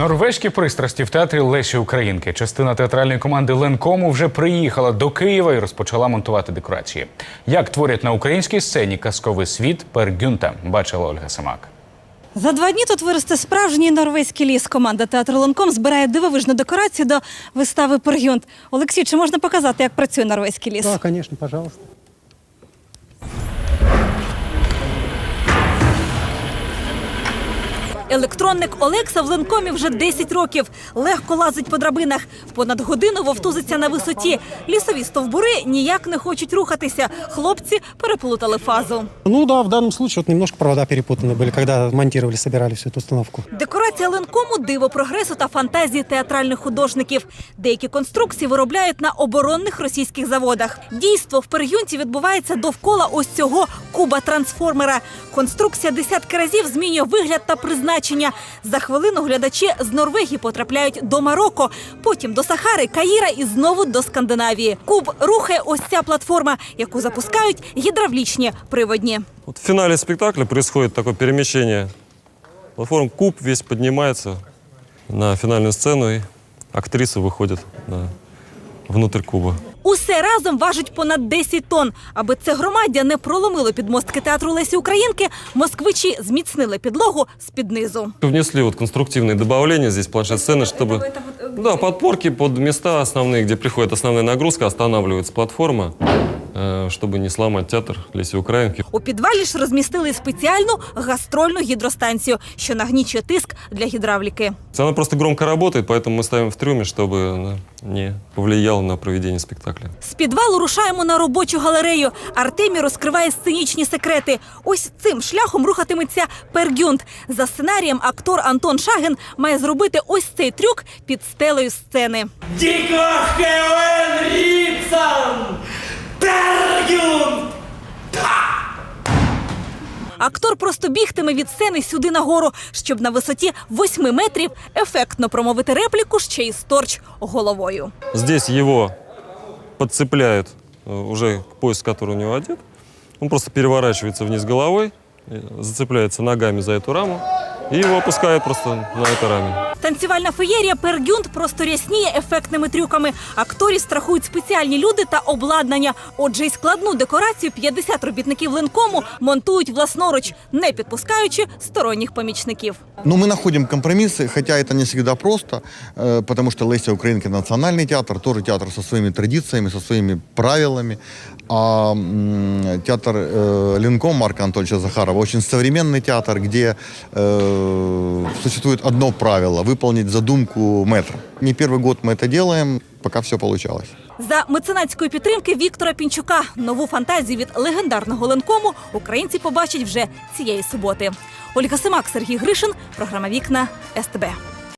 Норвезькі пристрасті в театрі Лесі Українки. Частина театральної команди Ленкому вже приїхала до Києва і розпочала монтувати декорації. Як творять на українській сцені казковий світ Пергюнта, бачила Ольга Самак. За два дні тут виросте справжній норвезький ліс. Команда театру Ланком збирає дивовижну декорацію до вистави Пергюнт. Олексій, чи можна показати, як працює норвезький ліс? Да, конечно, пожалуйста. Електронник Олекса в Ленкомі вже 10 років. Легко лазить по драбинах. Понад годину вовтузиться на висоті. Лісові стовбури ніяк не хочуть рухатися. Хлопці переплутали фазу. Ну да, в данном случае вот немножко провода перепутаны были, когда монтировали, собирали всю эту установку. Декорація Ленкому диво прогресу та фантазії театральних художників. Деякі конструкції виробляють на оборонних російських заводах. Дійство в Пергюнті відбувається довкола ось цього куба трансформера. Конструкція десятки разів змінює вигляд та призначення. За хвилину глядачі з Норвегії потрапляють до Марокко, потім до Сахари, Каїра і знову до Скандинавії. Куб рухає ось ця платформа, яку запускають гідравлічні приводні. В финале спектакля происходит такое перемещение. Платформ куб весь поднимается на финальную сцену, и актрисы выходят на, внутрь куба. Усе разом важить понад 10 тонн. Аби це громаддя не проломило підмостки театру Лесі Українки, москвичі зміцнили підлогу з-під низу. Внесли вот конструктивные добавления здесь планшет-сцены, чтобы... Да, подпорки под места основные, где приходит основная нагрузка, останавливается платформа, э, чтобы не сломать театр Леси Украинки. У підвалі ж розмістили спеціальну гастрольну гідростанцію, що нагнічує тиск для гідравліки. Она просто громко работает, поэтому мы ставим в трюме, чтобы она не повлияла на проведение спектакля. З підвалу рушаємо на робочу галерею. Артемій розкриває сценічні секрети. Ось цим шляхом рухатиметься Пергюнт. За сценарієм актор Антон Шаген має зробити ось цей трюк під стелею сцени. Діко Хевен Ріпсон! Актор просто бігтиме від сцени сюди нагору, щоб на висоті 8 метрів ефектно промовити репліку ще й сторч головою. Здесь его подцепляют э, уже к пояс, который у него одет. Он просто переворачивается вниз головой, э, зацепляется ногами за эту раму и его опускают просто на этой раме. Танцювальна феєрія Пергюнт просто рясніє ефектними трюками. Акторів страхують спеціальні люди та обладнання. Отже, й складну декорацію 50 робітників линкому монтують власноруч, не підпускаючи сторонніх помічників. Но мы находим компромиссы, хотя это не всегда просто, э, потому что Леся Украинки национальный театр, тоже театр со своими традициями, со своими правилами. А м, театр э, Ленком Марка Анатольевича Захарова очень современный театр, где э, существует одно правило – выполнить задумку метра. Не первый год мы это делаем, пока все получалось. За меценатської підтримки Віктора Пінчука нову фантазію від легендарного ленкому українці побачать вже цієї суботи. Ольга Симак, Сергій Гришин, програма Вікна СТБ.